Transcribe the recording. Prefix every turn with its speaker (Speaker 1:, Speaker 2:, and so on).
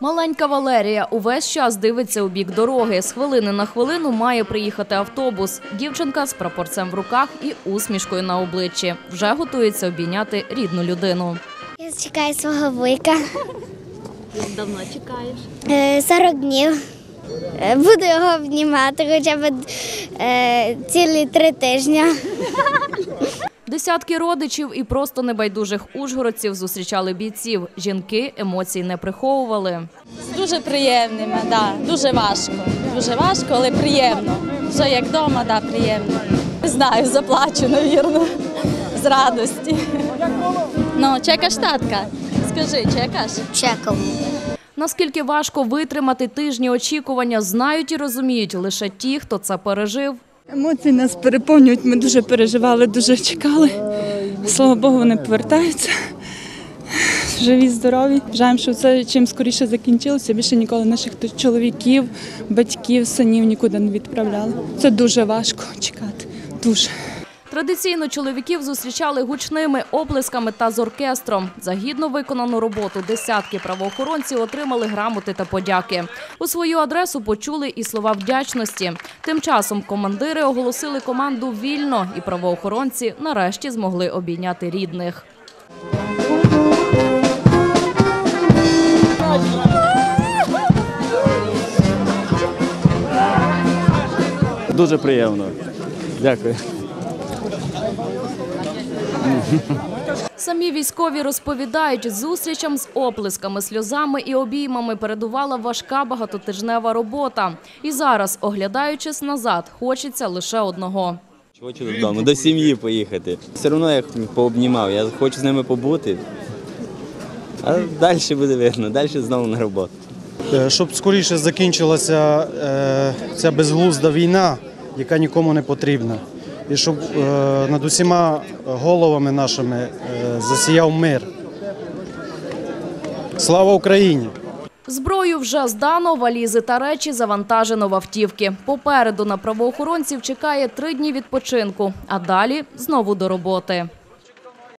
Speaker 1: Маленька Валерія увесь час дивиться у бік дороги. З хвилини на хвилину має приїхати автобус. Дівчинка з прапорцем в руках і усмішкою на обличчі. Вже готується обійняти рідну людину.
Speaker 2: Я чекаю свого вуйка.
Speaker 1: Давно чекаєш?
Speaker 2: Е, 40 днів. Е, Буду його обнімати хоча б е, цілі три тижні.
Speaker 1: Десятки родичів і просто небайдужих ужгородців зустрічали бійців. Жінки емоцій не приховували.
Speaker 3: Дуже приємними, да, дуже важко. Дуже важко, але приємно. Все як вдома, да, приємно. Не знаю, заплачу, навірно, з радості. Ну, чекаш татка? Скажи, чекаш?
Speaker 2: Чекав.
Speaker 1: Наскільки важко витримати тижні очікування, знають і розуміють лише ті, хто це пережив.
Speaker 4: Емоції нас переповнюють. Ми дуже переживали, дуже чекали. Слава Богу, вони повертаються. Живі, здорові. Бажаємо, що це чим скоріше закінчилося. Більше ніколи наших чоловіків, батьків, синів нікуди не відправляли. Це дуже важко чекати. Дуже.
Speaker 1: Традиційно чоловіків зустрічали гучними оплесками та з оркестром. За гідно виконану роботу десятки правоохоронців отримали грамоти та подяки. У свою адресу почули і слова вдячності. Тим часом командири оголосили команду вільно, і правоохоронці нарешті змогли обійняти рідних.
Speaker 5: Дуже приємно. Дякую.
Speaker 1: Самі військові розповідають, зустрічам з оплесками, сльозами і обіймами передувала важка багатотижнева робота. І зараз, оглядаючись назад, хочеться лише одного.
Speaker 5: Хочу додому, до сім'ї поїхати. Все одно я їх пообнімав, я хочу з ними побути. А далі буде видно, далі знову на роботу.
Speaker 6: Е, щоб скоріше закінчилася е, ця безглузда війна, яка нікому не потрібна. І щоб е, над усіма головами нашими е, засіяв мир. Слава Україні!
Speaker 1: Зброю вже здано, валізи та речі завантажено в автівки. Попереду на правоохоронців чекає три дні відпочинку, а далі знову до роботи.